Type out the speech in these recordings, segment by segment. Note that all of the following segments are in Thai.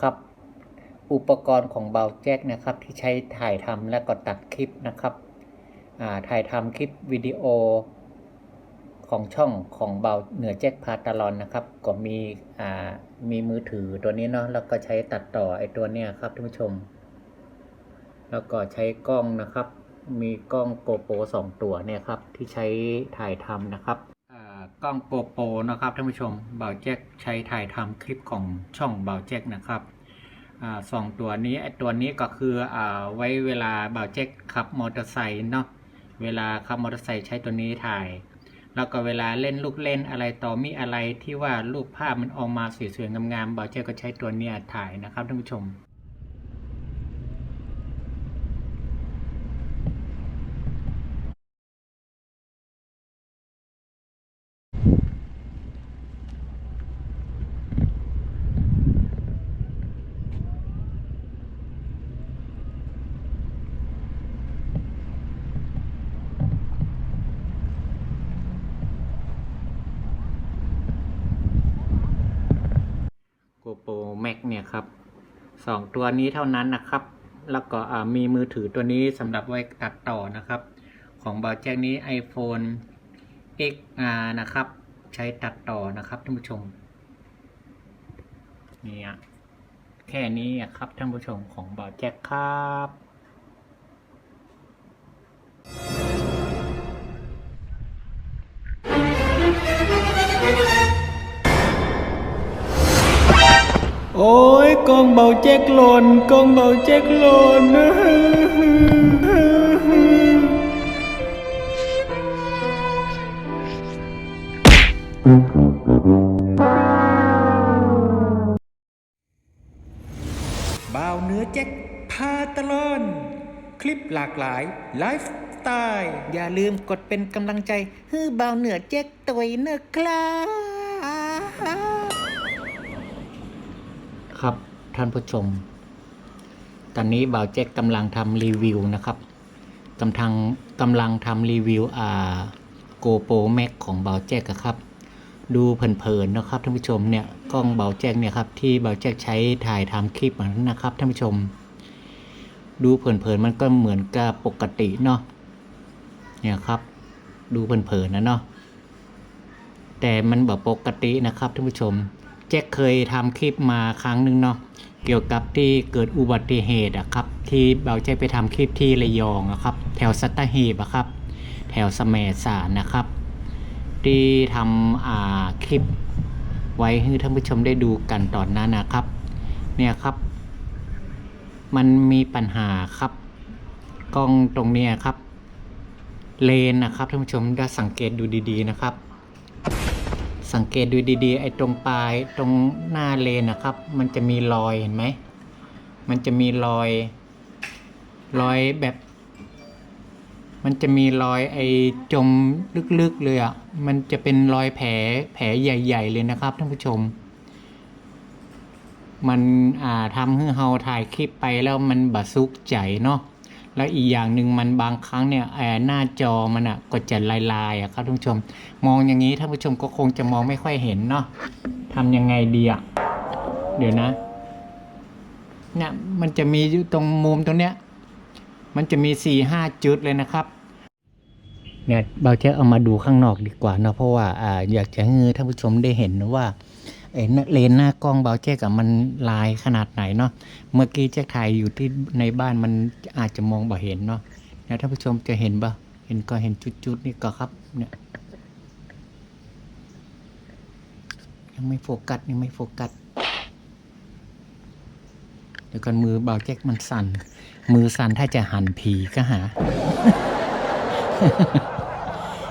ครับ อุปกรณ์ของเบาแจ็คนะครับที่ใช้ถ่ายทำและก็ตัดคลิปนะครับถ่ายทำคลิปวิดีโอของช่องของเบาเหนือแจ็คพาตาลอนนะครับ ก็มีอ่ามีมือถือตัวนี้เนาะแล้วก็ใช้ตัดต่อไอตัวเนี้ยครับท่านผู้ชม แล้วก็ใช้กล้องนะครับ มีกล้องโกโปรสองตัวเนี่ยครับที่ใช้ถ่ายทำนะครับ ล้องโกโปรนะครับท่านผู้ชมเบาแจ็คใช้ถ่ายทำคลิปของช่องเบาแจ็คนะครับอสองตัวนี้ไอตัวนี้ก็คืออไว้เวลาเบาแจ็คขับมอเตอร์ไซค์เนาะเวลาขับมอเตอร์ไซค์ใช้ตัวนี้ถ่าย แล้วก็เวลาเล่นลูกเล่นอะไรต่อมีอะไรที่ว่ารูปภาพมันออกมาสวยๆงามๆเบาเจ้ก็ใช้ตัวนี้ถ่ายนะครับท่านผู้ชม GoPro Max เนี่ยครับ สองตัวนี้เท่านั้นนะครับ แล้วก็มีมือถือตัวนี้สำหรับไว้ตัดต่อนะครับ ของบาแจ็คนี้ iPhone XR นะครับ ใช้ตัดต่อนะครับท่านผู้ชมเนี่ยแค่นี้อะครับท่านผู้ชมของบาแจ็คครับ โอ้ยกองเบาแจ็คหล่นกองเบาแจ็คหล่นบ่าวเนื้อแจ็คพาตลอน คลิปหลากหลาย ไลฟ์สไตล์อย่าลืมกดเป็นกำลังใจให้เบาเหนือแจ็คตัวเนอะครับ ครับท่านผู้ชม ตอนนี้บ่าวแจ็คกำลังทำรีวิวนะครับกำลังกำลังทำรีวิวอ่าโกโปรแม็กของบ่าวแจ็คอะครับ ดูเผินๆนะครับท่านผู้ชมเนี่ยกล้องเบาวแจ็คเนี่ยครับที่เบาวแจ็คใช้ถ่ายทำคลิปนั้นนะครับท่านผู้ชม ดูเผินๆมันก็เหมือนกับปกติเนาะเนี่ยครับ ดูเผินๆนะเนาะแต่มันแบบปกตินะครับท่านผู้ชม แจ็คเคยทำคลิปมาครั้งหนึ่งเนาะเกี่ยวกับที่เกิดอุบัติเหตุอะครับ ที่เบาแจ็คไปทำคลิปที่ระยองอะครับ แถวสัตหีบอะครับ แถวสมสารนะครับ ที่ทำอ่าคลิปไว้ให้ท่านผู้ชมได้ดูกันตอนนั้นนะครับ เนี่ยครับ มันมีปัญหาครับ กล้องตรงเนี้ยครับ เลนนะครับท่านผู้ชมถ้าสังเกตดูดีๆนะครับ สังเกตดูดีๆ ไอ้ตรงปลายตรงหน้าเลนนะครับ มันจะมีรอยเห็นไหม มันจะมีรอย รอยแบบ มันจะมีรอยไอ้จมลึกๆเลยอะ่ะ มันจะเป็นรอยแผลแผลใหญ่ ๆ เลยนะครับท่านผู้ชม มันอ่าทำให้เราถ่ายคลิปไปแล้วมันบาซุกใจเนาะ แล้วอีกอย่างหนึ่งมันบางครั้งเนี่ยแอหน้าจอมันอะก็จะลายๆอะครับท่านผู้ชม มองอย่างนี้ท่านผู้ชมก็คงจะมองไม่ค่อยเห็นเนาะทำยังไงดีอะเดี๋ยวนะเนี่ยมันจะมีอยู่ตรงมุมตรงเนี้ย มันจะมีสี่ห้าจุดเลยนะครับเนี่ยเบาจ้เอามาดูข้างนอกดีกว่านะเพราะว่าอ่าอยากจะให้ท่านผู้ชมได้เห็นนะว่า ไอ้เลนหน้ากล้องเบาเจ้กับมันลายขนาดไหนเนาะเมื่อกี้เจ๊ถ่ายอยู่ที่ในบ้านมันอาจจะมองบ่เห็นเนาะแล้วท่านผู้ชมจะเห็นปะเห็นก็เห็นจุดๆนี่ก็ครับ เนี่ย ยังไม่โฟกัสยังไม่โฟกัสเดี๋ยวก่อนมือเบาแจ็คมันสั่น มือสั่นถ้าจะหันผีก็หา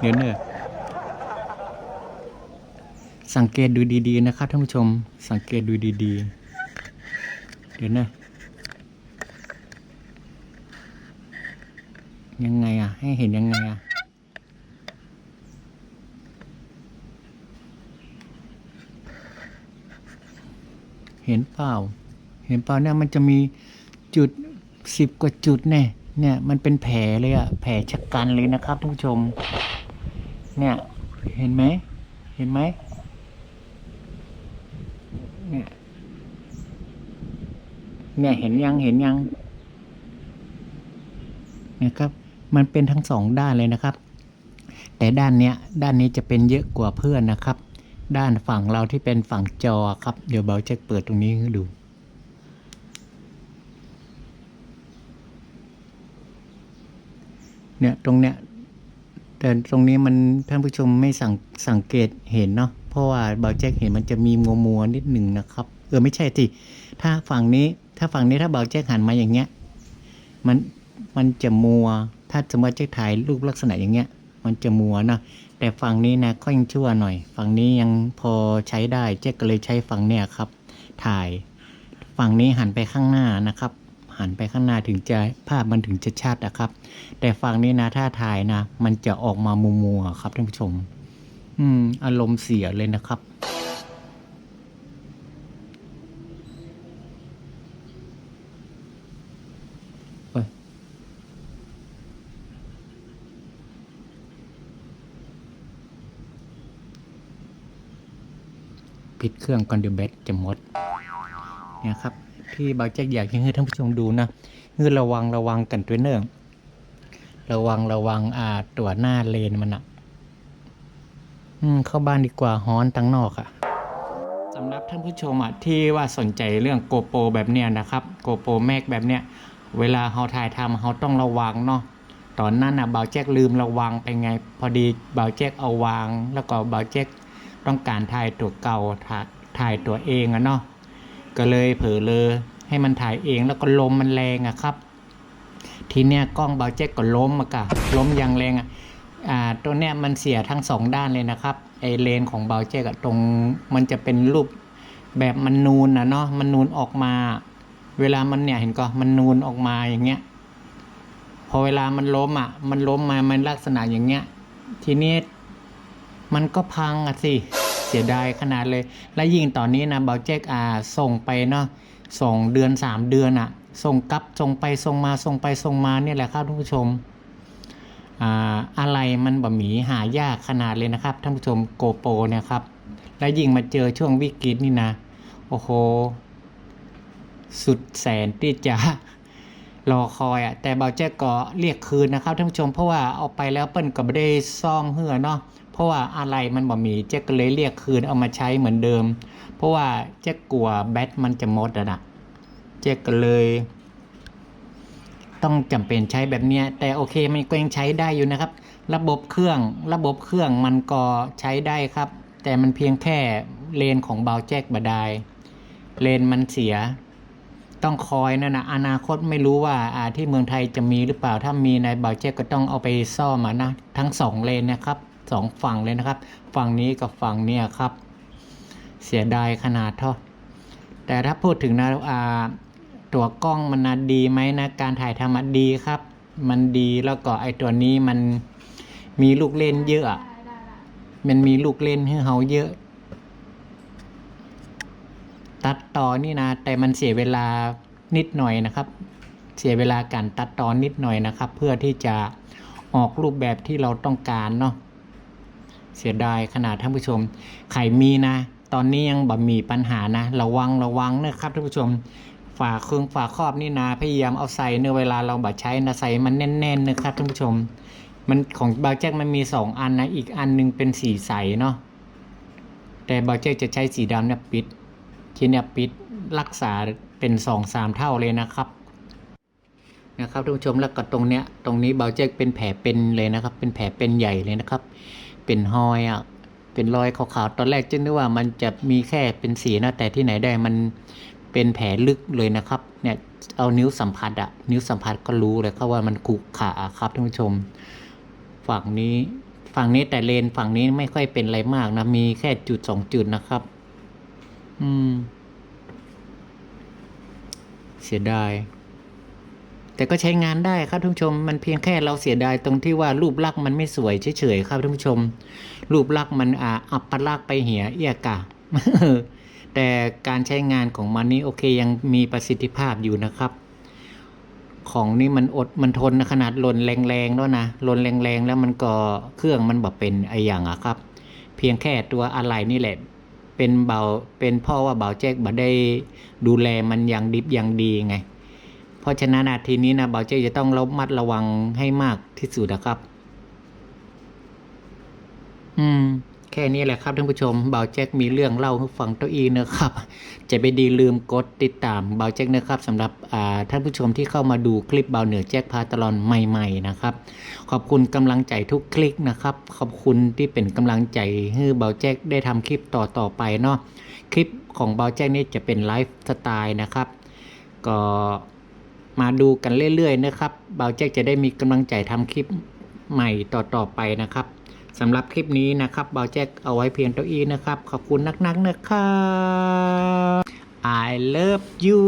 เดี๋ยวเนอะ สังเกตดูดีๆนะครับท่านผู้ชม สังเกตดูดีๆ เดี๋ยวนะยังไงอะ ให้เห็นยังไงอะ เห็นเปล่า เห็นเปล่าเนี่ยมันจะมีจุดสิบกว่าจุดเนี่ยเนี่ยมันเป็นแผลเลยอะแผลชะกันเลยนะครับท่านผู้ชม เนี่ย เห็นไหม เห็นไหม เนี่ยเนี่ยเห็นยังเห็นยังนะครับ มันเป็นทั้งสองด้านเลยนะครับ แต่ด้านเนี้ยด้านนี้จะเป็นเยอะกว่าเพื่อนนะครับ ด้านฝั่งเราที่เป็นฝั่งจอครับ เดี๋ยวเบาจะเปิดตรงนี้ให้ดูเนี่ยตรงเนี้ยแต่ตรงนี้มันท่านผู้ชมไม่สังสังเกตเห็นเนาะ เพราะว่าเบาแจ็คเห็นมันจะมีมัวมัวนิดหนึ่งนะครับ เออไม่ใช่สิถ้าฝั่งนี้ถ้าฝั่งนี้ถ้าเบาแจ็คหันมาอย่างเงี้ยมันมันจะมัว ถ้าสมมติแจ็คถ่ายรูปลักษณะอย่างเงี้ย มันจะมัวนะแต่ฝั่งนี้นะก็ยังชั่วหน่อย ฝั่งนี้ยังพอใช้ได้แจ็คก็เลยใช้ฝั่งเนี้ยครับ ถ่าย ฝั่งนี้หันไปข้างหน้านะครับ หันไปข้างหน้าถึงจะภาพมันถึงจะชัดนะครับ แต่ฝั่งนี้นะถ้าถ่ายนะ มันจะออกมามัวๆครับท่านผู้ชม อืม อารมณ์เสียเลยนะครับเอ้ยปิดเครื่องก่อนเดี๋ยวแบตจะหมดเนี่ยครับ ที่บางแจ็คอยากให้ท่านผู้ชมดูนะคือระวังระวังกันตัวเนื่องระวังระวังอ่าตัวหน้าเลนมันอะ อืมเข้าบ้านดีกว่าฮ้อนตั้งนอกอะสำหรับท่านผู้ชมอะที่ว่าสนใจเรื่องโกโปรแบบเนี้ยนะครับโกโปรแม็กแบบเนี้ยเวลาเราถ่ายทำเราต้องระวังเนาะตอนนั้นอะบาแจ็คลืมระวังไปไง พอดีบาแจ็คเอาวาง แล้วก็บาแจ็คต้องการถ่ายตัวเก่าถ่ายถ่ายตัวเองอะเนาะก็เลยเผลอเลยให้มันถ่ายเองแล้วก็ลมมันแรงอะครับ ทีเนี้ยกล้องเบาเจ็กก็ล้มอะกะล้มอย่างแรงอะ ตัวเนี้ยมันเสียทั้งสองด้านเลยนะครับไอเลนของเบาเจกตรงมันจะเป็นรูปแบบมันนูนนะเนาะมันนูนออกมา เวลามันเนี่ยเห็นก็มันนูนออกมาอย่างเงี้ยพอเวลามันล้มอะ มันล้มมามันลักษณะอย่างเงี้ย ทีนี้มันก็พังอะสิเสียดายขนาดเลย และยิ่งตอนนี้นะเบาเจกอ่าส่งไปเนาะสองเดือนสามเดือนอะ ส่งกลับส่งไปส่งมาส่งไปส่งมาเนี่ยแหละครับท่านผู้ชม อ่าอะไรมันบะหมีหายากขนาดเลยนะครับท่านผู้ชมโกโปรเนี่ยครับ และยิ่งมาเจอช่วงวิกฤตนี่นะ โอ้โห สุดแสนที่จะรอคอยอะแต่เบาเจ๊กก็เรียกคืนนะครับท่านผู้ชมเพราะว่าเอาไปแล้วเปิ้ลก็ไม่ได้ซ่อมเหือเนาะเพราะว่าอะไรมันบ่มีเจ๊กก็เลยเรียกคืนเอามาใช้เหมือนเดิม เพราะว่าเจ๊กกลัวแบตมันจะหมดอะนะเจ๊กก็เลย ต้องจำเป็นใช้แบบเนี้ยแต่โอเคมันก็ยังใช้ได้อยู่นะครับ ระบบเครื่องระบบเครื่องมันก็ใช้ได้ครับ แต่มันเพียงแค่เลนของเบาแจ็คบดายเลนมันเสีย ต้องคอยนั่นนะอนาคตไม่รู้ว่าอาที่เมืองไทยจะมีหรือเปล่าถ้ามีในเบาแจ็คก็ต้องเอาไปซ่อมนะทั้งสองเลนนะครับสองฝั่งเลยนะครับ ฝั่งนี้กับฝั่งเนี้ยครับ เสียดายขนาดเท่าแต่ถ้าพูดถึงนะอ่า ตัวกล้องมันนะดีไหมนะการถ่ายทำอะดีครับ มันดีแล้วก็ไอตัวนี้มันมีลูกเล่นเยอะ มันมีลูกเล่นให้เขาเยอะ ตัดต่อนี่นะ แต่มันเสียเวลานิดหน่อยนะครับ เสียเวลาการตัดต่อนิดหน่อยนะครับ เพื่อที่จะออกรูปแบบที่เราต้องการเนาะเสียดายขนาดท่านผู้ชม ไข่มีนะ ตอนนี้ยังบ่มีปัญหานะ ระวังระวังนะครับท่านผู้ชม ฝาเครื่องฝาครอบนี่นะพยายามเอาใส่เนื้อเวลาเราบัดใช้นะใส่มันแน่นๆนะครับท่านผู้ชม มันของบาแจ็คมันมีสองอันนะอีกอันหนึงเป็นสีใสเนาะแต่บาแจ็คจะใช้สีดำเนี่ยปิดทีเนี่ยปิดรักษาเป็นสองสามเท่าเลยนะครับนะครับท่านผู้ชมแล้วก็ตรงเนี้ยตรงนี้เบาเจ๊กเป็นแผลเป็นเลยนะครับ เป็นแผลเป็นใหญ่เลยนะครับ เป็นหอยอะเป็นรอยขาวๆตอนแรกจึงนึกว่ามันจะมีแค่เป็นสีนะแต่ที่ไหนได้มัน เป็นแผลลึกเลยนะครับ เนี่ยเอานิ้วสัมผัสอะนิ้วสัมผัสก็รู้เลยครับว่ามันขรุขระครับท่านผู้ชม ฝั่งนี้ฝั่งนี้แต่เลนฝั่งนี้ไม่ค่อยเป็นอะไรมากนะ มีแค่จุดสองจุดนะครับ อืม เสียดาย แต่ก็ใช้งานได้ครับท่านผู้ชม มันเพียงแค่เราเสียดายตรงที่ว่ารูปลักษณ์มันไม่สวยเฉยๆครับท่านผู้ชม รูปลักษณ์มันอ่าอัปลักษณ์ไปเหียเอียกะ แต่การใช้งานของมันนี่โอเคยังมีประสิทธิภาพอยู่นะครับ ของนี่มันอดมันทนนะขนาดหล่นแรงๆแล้วนะหล่นแรงๆแล้วมันก็เครื่องมันแบบเป็นไออย่างอะครับ เพียงแค่ตัวอะไรนี่แหละ เป็นเบาเป็นพ่อว่าเบาแจ๊กบ่ได้ดูแลมันอย่างดิบอย่างดีไง เพราะฉะนั้นนาทีนี้นะเบาแจ๊กจะต้องระมัดระวังให้มากที่สุดนะครับ อืม แค่นี้แหละครับท่านผู้ชมเบาแจ็คมีเรื่องเล่าให้ฟังตัวอีนะครับ จะไปดีลืมกดติดตามเบาแจ็คนะครับสำหรับท่านผู้ชมที่เข้ามาดูคลิปเบาเหนือแจ็คพาตลอนใหม่ๆนะครับ ขอบคุณกำลังใจทุกคลิกนะครับ ขอบคุณที่เป็นกำลังใจให้เบาแจ็คได้ทำคลิปต่อต่อๆไปเนาะคลิปของเบาแจ็คนี่จะเป็นไลฟ์สไตล์นะครับ ก็มาดูกันเรื่อยๆนะครับเบาแจ็คจะได้มีกำลังใจทำคลิปใหม่ต่อๆไปนะครับ สำหรับคลิปนี้นะครับเบาแจ็คเอาไว้เพียงเท่าอี้นะครับ ขอบคุณนักๆนะครับ I love you